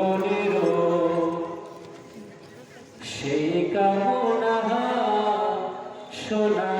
মনের সেই কামনা সোনা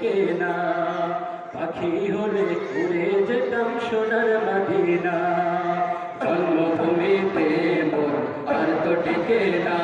ঢোকে না পাখি হলে উড়ে যেতাম সোনার মাদিনা জন্মভূমিতে মোর আর তো ঢেকে না।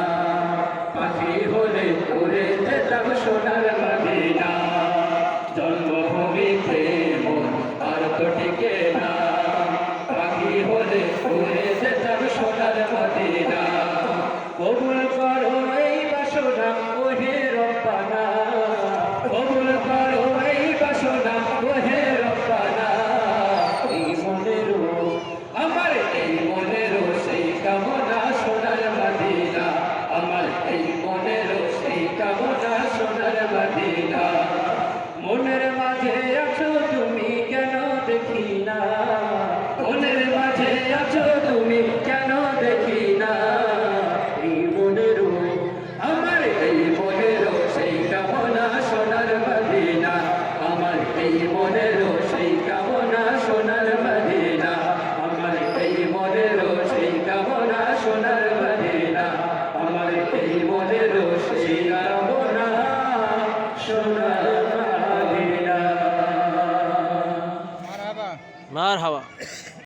있다고